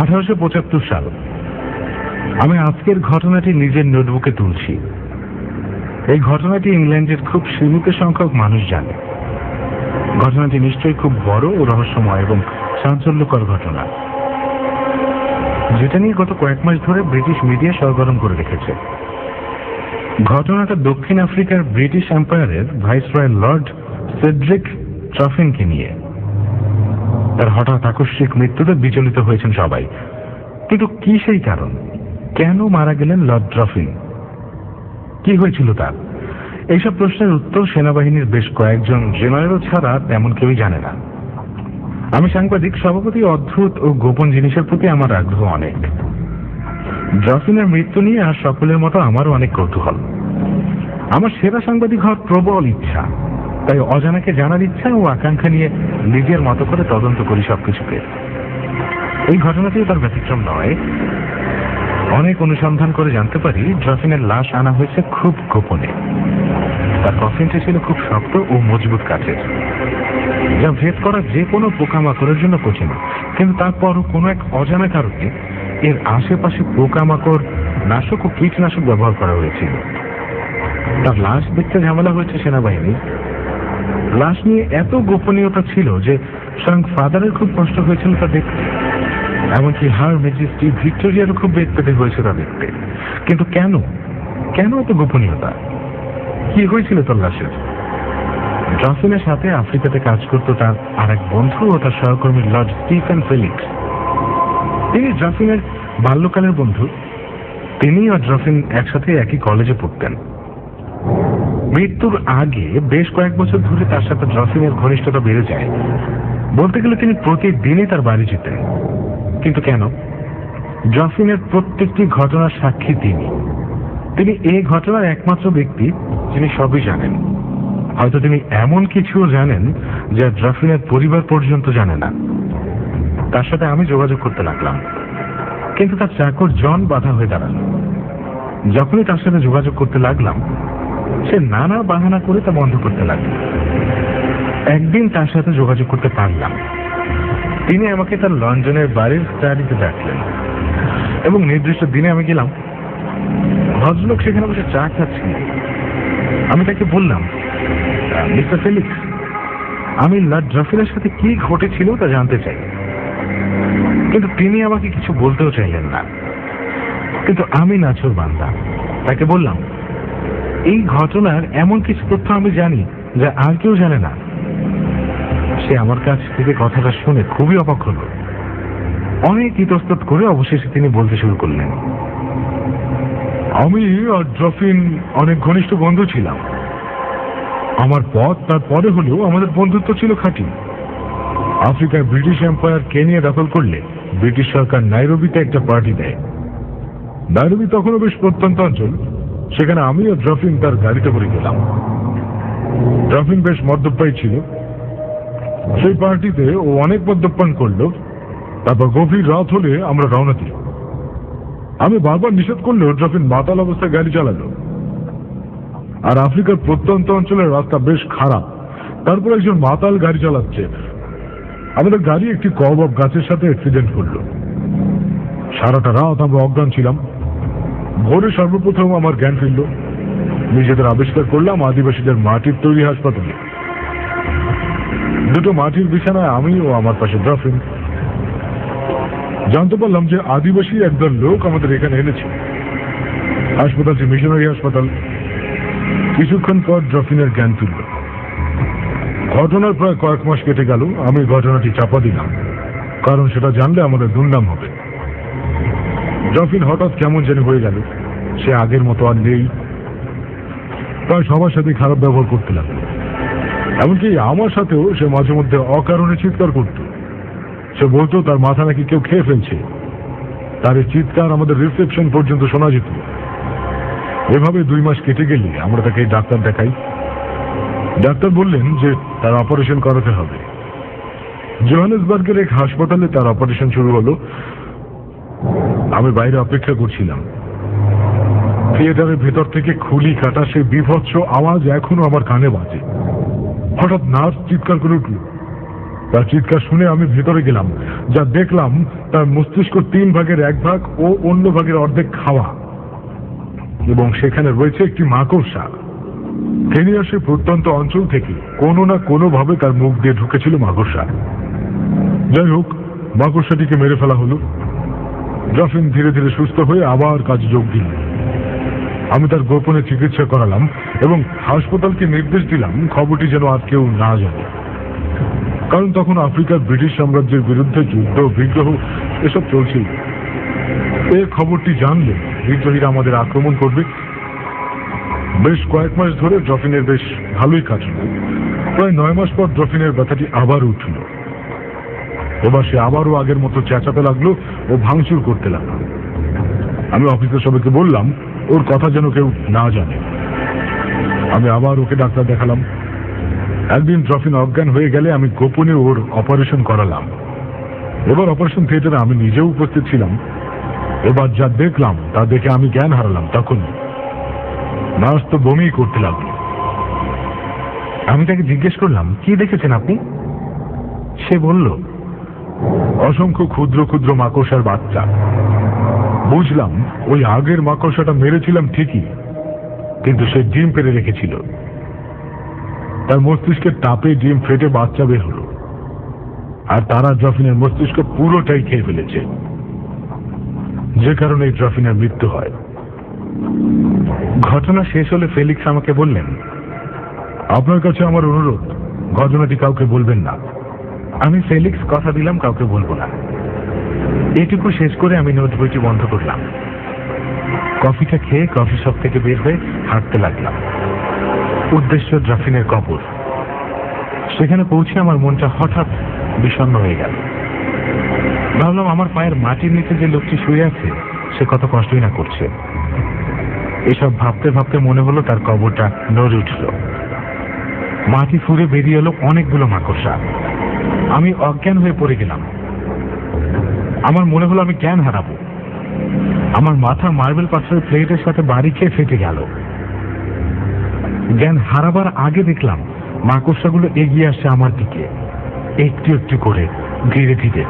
আঠারোশো পঁচাত্তর সাল। আমি আজকের ঘটনাটি নিজের নোটবুকে তুলছি। এই ঘটনাটি ইংল্যান্ডের খুব সীমিত সংখ্যক মানুষ জানে। ঘটনাটি নিশ্চয়ই খুব বড় ও রহস্যময় এবং চাঞ্চল্যকর ঘটনা। যেটা নিয়ে গত কয়েক মাস ধরে ব্রিটিশ মিডিয়া সরগরম করে রেখেছে। ঘটনাটা দক্ষিণ আফ্রিকার ব্রিটিশ এম্পায়ারের ভাইসরয় লর্ড সেড্রিক ট্রফিনকে নিয়ে। তার হঠাৎ আকস্মিক মৃত্যুতে বিচলিত হয়েছেন সবাই। কিন্তু কি সেই কারণ? কেন মারা গেলেন লর্ড ড্রফিন কি হয়েছিল তার? এইসব প্রশ্নের উত্তর সেনাবাহিনীর বেশ কয়েকজন জেনারেল ছাড়া তেমন কেউই জানে না। আমি সাংবাদিক, সভাপতি অদ্ভুত ও গোপন জিনিসের প্রতি আমার আগ্রহ অনেক। ড্রফিনের মৃত্যু নিয়ে আর সকলের মতো আমারও অনেক কৌতূহল। আমার সেরা সাংবাদিক হওয়ার প্রবল ইচ্ছা। তাই অজানাকে জানার ইচ্ছা ও আকাঙ্ক্ষা নিয়ে নিজের মতো করে তদন্ত করি সবকিছুকে। এই ঘটনাটিও তার ব্যতিক্রম নয়। অনেক অনুসন্ধান করে জানতে পারি, ড্রফিনের লাশ আনা হয়েছে খুব গোপনে। তার কফিনটি ছিল খুব শক্ত ও মজবুত কাঠের। যা ভেদ করা যে কোনো পোকামাকড়ের জন্য কঠিন। কিন্তু তারপরও কোনো এক অজানা কারণে এর আশেপাশে পোকামাকড়, নাশক ও কীটনাশক ব্যবহার করা হয়েছিল। তার লাশ দেখতে ঝামেলা হয়েছে সেনাবাহিনীর। লাশ নিয়ে এত গোপনীয়তা ছিল যে স্বয়ং ফাদারের খুব কষ্ট হয়েছিল তা দেখতে। এমনকি হার মেজেস্টি ভিক্টোরিয়ারও খুব বেগ পেতে হয়েছে তা দেখতে। কিন্তু কেন? কেন এত গোপনীয়তা? কি হয়েছিল তোর লাশের? জনসনের সাথে আফ্রিকাতে কাজ করতো তার আর এক বন্ধু ও তার সহকর্মী লর্ড স্টিফেন ফেলিক্স। তিনি জফিনের বাল্যকালের বন্ধু। তিনি ও জফিন একসাথে একই কলেজে পড়তেন। মৃত্যুর আগে বেশ কয়েক বছর ধরে তার সাথে জফিনের ঘনিষ্ঠতা বেড়ে যায়। বলতে গেলে তিনি প্রতিদিনই তার বাড়ি যেতেন। কিন্তু কেন? জফিনের প্রত্যেকটি ঘটনার সাক্ষী তিনি। তিনি এই ঘটনার একমাত্র ব্যক্তি যিনি সবই জানেন। হয়তো তিনি এমন কিছুও জানেন যা জফিনের পরিবার পর্যন্ত জানে না। তার সাথে আমি যোগাযোগ করতে লাগলাম। কিন্তু তার চাকর জন বাধা হয়ে দাঁড়াল। যখনই তার সাথে যোগাযোগ করতে লাগলাম, সে নানা বাহানা করে তা বন্ধ করতে লাগল। একদিন তার সাথে যোগাযোগ করতে পারলাম। তিনি আমাকে তার লন্ডনের বাড়ির স্টাডিতে ডাকলেন এবং নির্দিষ্ট দিনে আমি গেলাম। ভদ্রলোক সেখানে বসে চা খাচ্ছিলেন। আমি তাকে বললাম মিস্টার ফেলিক্স, আমি লর্ড ড্রফিনের সাথে কি ঘটেছিল তা জানতে চাই। কিন্তু তিনি আমাকে কিছু বলতেও চাইলেন না। কিন্তু আমি নাচুর বান্দা। তাকে বললাম, এই ঘটনার এমন কিছু তথ্য আমি জানি যা আর কেউ জানে না। সে আমার কাছ থেকে কথাটা শুনে খুবই অবাক হল। অনেক ইতস্তত করে অবশেষে তিনি বলতে শুরু করলেন আমি আর ড্রফিন অনেক ঘনিষ্ঠ বন্ধু ছিলাম। আমার পথ তার পরে হলেও আমাদের বন্ধুত্ব ছিল খাঁটি। আফ্রিকায় ব্রিটিশ এম্পায়ার কেনিয়া দখল করলে ব্রিটিশ সরকার নাইরোবিতে একটা পার্টি দেয়। নাইরোবি তখনও বেশ প্রত্যন্ত অঞ্চল, সেখানে আমি ও ড্রফিন তার গাড়িতে করে গেলাম। ড্রফিন বেশ মদ্যপায়ী ছিল। সেই পার্টিতে ও অনেক মদ্যপান করল। তারপর গভীর রাত হলে আমরা রওনা দিই আমি বারবার নিষেধ করলেও ড্রফিন মাতাল অবস্থায় গাড়ি চালালো। আর আফ্রিকার প্রত্যন্ত অঞ্চলের রাস্তা বেশ খারাপ। তারপর একজন মাতাল গাড়ি চালাচ্ছে। আমাদের গাড়ি একটি কবাব গাছের সাথে অ্যাক্সিডেন্ট করল। সারাটা রাত আমরা অজ্ঞান ছিলাম। ভোরে সর্বপ্রথম আমার জ্ঞান ফিরল। নিজেদের আবিষ্কার করলাম আদিবাসীদের মাটির তৈরি হাসপাতালে। দুটো মাটির বিছানায় আমি ও আমার পাশে ড্রফিন জানতে পারলাম যে আদিবাসী একদল লোক আমাদের এখানে এনেছে। হাসপাতালটি মিশনারি হাসপাতাল। কিছুক্ষণ পর ড্রফিনের জ্ঞান তুলল। ঘটনার প্রায় কয়েক মাস কেটে গেল, আমি ঘটনাটি চাপা দিলাম। কারণ সেটা জানলে আমাদের দুর্নাম হবে। ড্রফিন হঠাৎ কেমন যেন হয়ে গেল। সে আগের মতো আর নেই। প্রায় সবার সাথে খারাপ ব্যবহার করতে লাগল। এমনকি আমার সাথেও সে মাঝে মধ্যে অকারণে চিৎকার করত। সে বলতো তার মাথা নাকি কেউ খেয়ে ফেলছে। তার চিৎকার আমাদের রিসেপশন পর্যন্ত শোনা যেত। এভাবে দুই মাস কেটে গেলে আমরা তাকে ডাক্তার দেখাই। ডাক্তার বললেন যে তার অপারেশন করাতে হবে। জোহানেসবার্গের এক হাসপাতালে তার অপারেশন শুরু হলো। আমি বাইরে অপেক্ষা করছিলাম। থিয়েটারের ভেতর থেকে খুলি কাটা সেই বিভৎস আওয়াজ এখনও আমার কানে বাজে। হঠাৎ নার্স চিৎকার করে উঠল। তার চিৎকার শুনে আমি ভেতরে গেলাম। যা দেখলাম, তার মস্তিষ্ক তিন ভাগের এক ভাগ ও অন্য ভাগের অর্ধেক খাওয়া। এবং সেখানে রয়েছে একটি মাকড়সা ফেনিয়াসের প্রত্যন্ত অঞ্চল থেকে কোনো না কোনো ভাবে তার মুখ দিয়ে ঢুকেছিল মাকড়সা যাই হোক মাকড়সাটিকে মেরে ফেলা হলো। জফিন ধীরে ধীরে সুস্থ হয়ে আবার কাজে যোগ দিল আমি তার গোপনে চিকিৎসা করালাম এবং হাসপাতালকে নির্দেশ দিলাম খবরটি যেন আর কেউ না জানে। কারণ তখন আফ্রিকার ব্রিটিশ সাম্রাজ্যের বিরুদ্ধে যুদ্ধ, বিগ্রহ, এসব চলছিল। এ খবরটি জানলে বিদ্রোহীরা আমাদের আক্রমণ করবে। বেশ কয়েক মাস ধরে ড্রফিনের বেশ ভালোই কাটল। প্রায় নয় মাস পর ড্রফিনের ব্যথাটি আবার উঠল। এবার সে আবারও আগের মতো চেঁচাতে লাগল ও ভাঙচুর করতে লাগল। আমি অফিসের সবাইকে বললাম, ওর কথা যেন কেউ না জানে। আমি আবার ওকে ডাক্তার দেখালাম। একদিন ড্রফিন অজ্ঞান হয়ে গেলে আমি গোপনে ওর অপারেশন করালাম। এবার অপারেশন থিয়েটারে আমি নিজেও উপস্থিত ছিলাম। এবার যা দেখলাম, তা দেখে আমি জ্ঞান হারালাম তখন। নার্স তো বমি করতে লাগল আমি তাকে জিজ্ঞেস করলাম, কি দেখেছেন আপনি? সে বলল, অসংখ্য ক্ষুদ্র ক্ষুদ্র মাকড়সার বাচ্চা। বুঝলাম, ওই আগের মাকড়সাটা মেরেছিলাম ঠিকই, কিন্তু সে ডিম পেরে রেখেছিল। তার মস্তিষ্কের তাপে ডিম ফেটে বাচ্চা বের হলো। আর তারা ড্রফিনের মস্তিষ্ক পুরোটাই খেয়ে ফেলেছে। যে কারণে এই ড্রফিনের মৃত্যু হয়। ঘটনা শেষ হলে ফেলিক্স আমাকে বললেন, আপনার কাছে আমার অনুরোধ, ঘটনাটি কাউকে বলবেন না। আমি ফেলিক্স কথা দিলাম, কাউকে বলব না। এটুকু শেষ করে আমি নোট বইটি বন্ধ করলাম। কফিটা খেয়ে কফি শপ থেকে বের হয়ে হাঁটতে লাগলাম। উদ্দেশ্য ড্রাফিনের কবর। সেখানে পৌঁছে আমার মনটা হঠাৎ বিষণ্ণ হয়ে গেল। ভাবলাম আমার পায়ের মাটির নিচে যে লোকটি শুয়ে আছে, সে কত কষ্টই না করছে। এসব ভাবতে ভাবতে মনে হলো তার কবরটা নড়ে উঠল। মাটি ফুরে বেরিয়ে এলো অনেকগুলো মাকড়সা। আমি অজ্ঞান হয়ে পড়ে গেলাম। আমার মনে হলো আমি জ্ঞান হারাবো। আমার মাথা মার্বেল পাথরের প্লেটের সাথে বাড়ি খেয়ে ফেটে গেল। জ্ঞান হারাবার আগে দেখলাম মাকড়সাগুলো এগিয়ে আসে আমার দিকে। একটু একটু করে ধীরে ধীরে